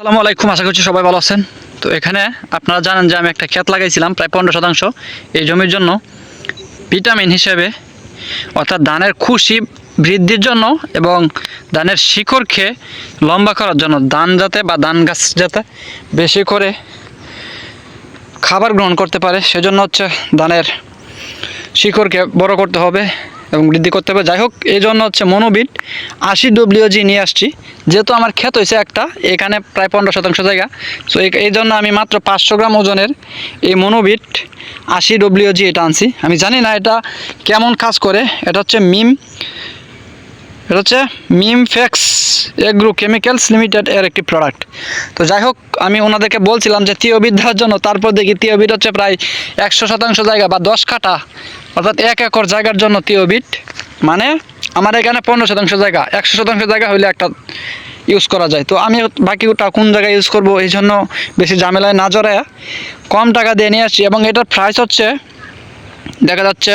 আসসালামু আলাইকুম, আশা করছি সবাই ভালো আছেন। তো এখানে আপনারা জানেন যে আমি একটা ক্ষেত লাগাইছিলাম, প্রায় পনেরো শতাংশ। এই জমির জন্য ভিটামিন হিসেবে, অর্থাৎ ধানের খুশি বৃদ্ধির জন্য এবং ধানের শিকড় খেয়ে লম্বা করার জন্য ধান যাতে বা ধান গাছ যাতে বেশি করে খাবার গ্রহণ করতে পারে, সেজন্য হচ্ছে ধানের শিকড়কে বড় করতে হবে। এবং বৃদ্ধি করতে হবে। যাই হোক, এই জন্য হচ্ছে মনোবিট আশি ডব্লিউজি নিয়ে আসছি। যেহেতু আমার ক্ষেত হয়েছে একটা, এখানে প্রায় পনেরো শতাংশ জায়গা। সো এই জন্য আমি মাত্র পাঁচশো গ্রাম ওজনের এই মনোবিট আশি ডব্লিউজি এটা আনছি। আমি জানি না এটা কেমন কাজ করে। এটা হচ্ছে মিম, এটা হচ্ছে মিমফেক্স এগ্রো কেমিক্যালস লিমিটেড এর একটি প্রোডাক্ট। তো যাই হোক, আমি ওনাদেরকে বলছিলাম যে তিওবিদ দেওয়ার জন্য, তারপর দেখি তিওবিদ হচ্ছে প্রায় একশো শতাংশ জায়গা বা দশ কাঠা। অর্থাৎ এক একর জায়গার জন্য তিওবিদ মানে আমার এখানে পনেরো শতাংশ জায়গা, একশো শতাংশ জায়গা হলে একটা ইউজ করা যায়। তো আমি বাকিটা কোন জায়গায় ইউজ করব এই জন্য বেশি ঝামেলায় না জড়ায়। কম টাকা দিয়ে নিয়ে আসছি এবং এটার প্রাইস হচ্ছে, দেখা যাচ্ছে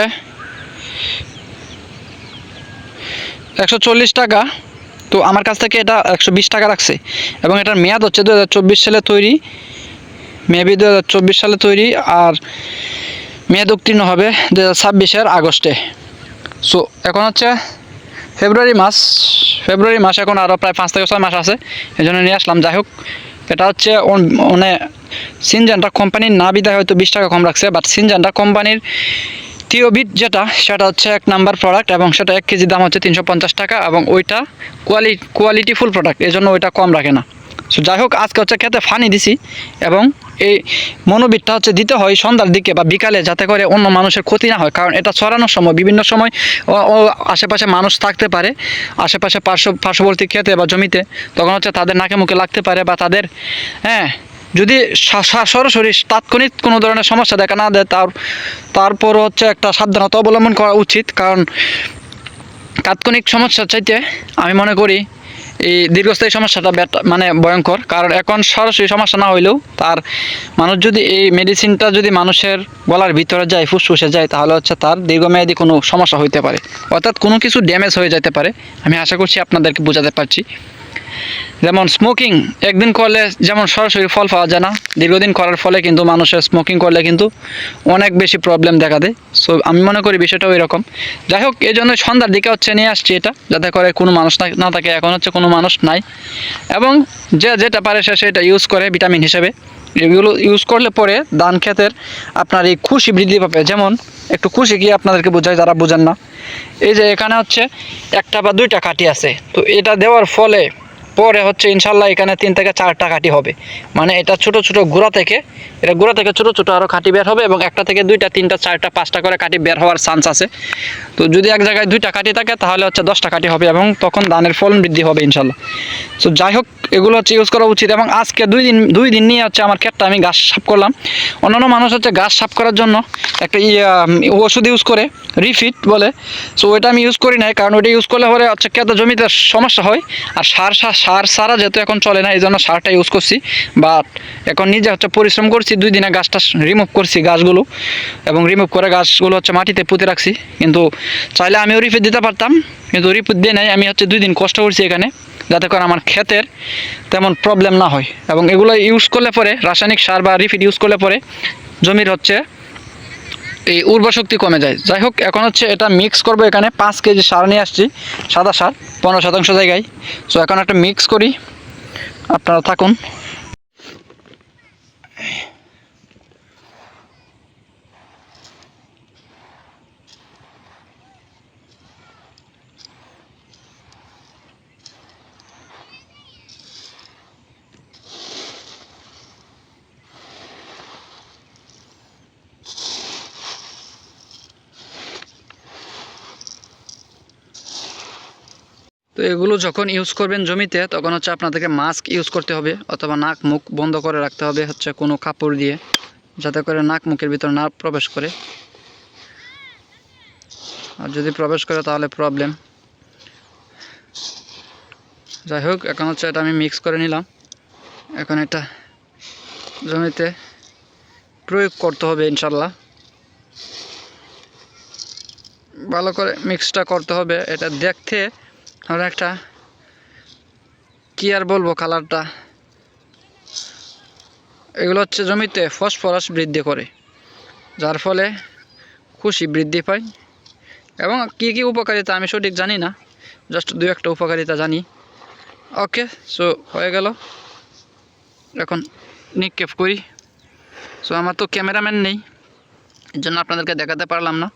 একশো চল্লিশ টাকা। তো আমার কাছ থেকে এটা একশো বিশ টাকা রাখছে এবং এটার মেয়াদ হচ্ছে দু হাজার চব্বিশ সালে তৈরি। মেবি দু হাজার চব্বিশ সালে তৈরি আর মেয়াদ উত্তীর্ণ হবে দু হাজার ছাব্বিশের আগস্টে। সো এখন হচ্ছে ফেব্রুয়ারি মাস। ফেব্রুয়ারি মাস এখন আরও প্রায় পাঁচ থেকে ছয় মাস আছে এই জন্য নিয়ে আসলাম। যাই হোক, এটা হচ্ছে মানে সিনজেনটা কোম্পানির না বিদায় হয়তো বিশ টাকা কম রাখছে বাট সিনজেনটা কোম্পানির থিওবিট যেটা, সেটা হচ্ছে এক নাম্বার প্রোডাক্ট এবং সেটা এক কেজি দাম হচ্ছে তিনশো পঞ্চাশ টাকা এবং ওইটা কোয়ালি কোয়ালিটিফুল প্রোডাক্ট এই জন্য ওইটা কম রাখে না। সো যাই হোক আজকে হচ্ছে খেতে ফানি দিছি এবং এই মনোবিটটা হচ্ছে দিতে হয় সন্ধ্যার দিকে বা বিকালে যাতে করে অন্য মানুষের ক্ষতি না হয়, কারণ এটা ছড়ানোর সময়, বিভিন্ন সময় আশেপাশে মানুষ থাকতে পারে, আশেপাশে পার্শ্ব, পার্শ্ববর্তী খেতে বা জমিতে, তখন হচ্ছে তাদের নাকে মুখে লাগতে পারে বা তাদের হ্যাঁ যদি সরাসরি তাৎক্ষণিক কোনো ধরনের সমস্যা দেখা না দেয়, তার তারপর হচ্ছে একটা সাবধানতা অবলম্বন করা উচিত, কারণ তাৎক্ষণিক সমস্যার চাইতে আমি মনে করি এই দীর্ঘস্থায়ী সমস্যাটা মানে ভয়ঙ্কর। কারণ এখন সরাসরি সমস্যা না হইলেও তার মানুষ যদি এই মেডিসিনটা যদি মানুষের গলার ভিতরে যায়, ফুসফুসে যায়, তাহলে হচ্ছে তার দীর্ঘমেয়াদী কোনো সমস্যা হইতে পারে। অর্থাৎ কোনো কিছু ড্যামেজ হয়ে যেতে পারে। আমি আশা করছি আপনাদেরকে বোঝাতে পারছি। যেমন স্মোকিং একদিন করলে যেমন সরাসরি ফল পাওয়া যায় না, দীর্ঘদিন করার ফলে কিন্তু মানুষের স্মোকিং করলে কিন্তু অনেক বেশি প্রবলেম দেখা দেয়। সো আমি মনে করি বিষয়টা ওই রকম যাই হোক এই জন্য সন্ধ্যার দিকে হচ্ছে নিয়ে আসছি এটা, যাতে করে কোনো মানুষ না থাকে। এখন হচ্ছে কোনো মানুষ নাই। এবং যে যেটা পারে সে সেটা ইউজ করে ভিটামিন হিসেবে। এগুলো ইউজ করলে পরে ধান ক্ষেতের আপনার এই খুশি বৃদ্ধি পাবে। যেমন, একটু খুশি গিয়ে আপনাদেরকে বোঝায়, যারা বোঝেন না। এই যে এখানে হচ্ছে একটা বা দুইটা কাঠি আছে। তো এটা দেওয়ার ফলে পরে হচ্ছে ইনশাল্লাহ এখানে তিন থেকে চারটা কাঠি হবে। মানে এটা ছোট ছোট গোড়া থেকে, এটা গোড়া থেকে ছোট ছোট আরও খাঁটি বের হবে এবং একটা থেকে দুইটা, তিনটা, চারটা, পাঁচটা করে কাটি বের হওয়ার চান্স আছে। তো যদি এক জায়গায় দুইটা কাটি থাকে তাহলে হচ্ছে দশটা কাটি হবে এবং তখন ধানের ফলন বৃদ্ধি হবে ইনশাল্লাহ। তো যাই হোক এগুলো হচ্ছে ইউজ করা উচিত এবং আজকে দুই দিন দুই দিন নিয়ে হচ্ছে আমার ক্ষেতটা আমি গাছ সাফ করলাম। অন্যান্য মানুষ হচ্ছে গাছ সাফ করার জন্য একটা ওষুধ ইউজ করে রিফিট বলে। সো ওইটা আমি ইউজ করি নাই, কারণ ওইটা ইউজ করলে পরে হচ্ছে ক্ষেত জমিতে সমস্যা হয়। আর সার সার সার, সারা যেহেতু এখন চলে না এই জন্য সারটা ইউজ করছি। বাট এখন নিজে হচ্ছে পরিশ্রম করছি, দুই দিনে গাছটা রিমুভ করছি গাছগুলো। এবং রিমুভ করে গাছগুলো হচ্ছে মাটিতে পুঁতে রাখছি। কিন্তু চাইলে আমিও রিফিট দিতে পারতাম। কিন্তু রিফিট দিয়ে নাই। আমি হচ্ছে দুই দিন কষ্ট করছি এখানে, যাতে করে আমার ক্ষেতের তেমন প্রবলেম না হয়। এবং এগুলো ইউজ করলে পরে, রাসায়নিক সার বা রিফিট ইউজ করলে পরে, জমির হচ্ছে এই উর্বর শক্তি কমে যায়। যাই হোক, এখন হচ্ছে এটা মিক্স করব এখানে। পাঁচ কেজি সার নিয়ে আসছি, সাদা সার, পনেরো শতাংশ জায়গায়। সো এখন একটা মিক্স করি। আপনারা থাকুন। তো এগুলো যখন ইউজ করবেন জমিতে, তখন হচ্ছে আপনাদেরকে মাস্ক ইউজ করতে হবে, অথবা নাক মুখ বন্ধ করে রাখতে হবে হচ্ছে কোনো কাপড় দিয়ে, যাতে করে নাক মুখের ভিতর না প্রবেশ করে। আর যদি প্রবেশ করে তাহলে প্রবলেম যাই হোক, এখন হচ্ছে এটা আমি মিক্স করে নিলাম। এখন এটা জমিতে প্রয়োগ করতে হবে ইনশাল্লাহ ভালো করে মিক্সটা করতে হবে। এটা দেখতে আর একটা, কি আর বলব কালারটা? এগুলো হচ্ছে জমিতে ফসফরাস বৃদ্ধি করে, যার ফলে খুশি বৃদ্ধি পায়। এবং কী কী উপকারিতা আমি সঠিক জানি না জাস্ট দু একটা উপকারিতা জানি। ওকে সো হয়ে গেল। এখন নিক্ষেপ করি। সো আমার তো ক্যামেরাম্যান নেই, এর জন্য আপনাদেরকে দেখাতে পারলাম না।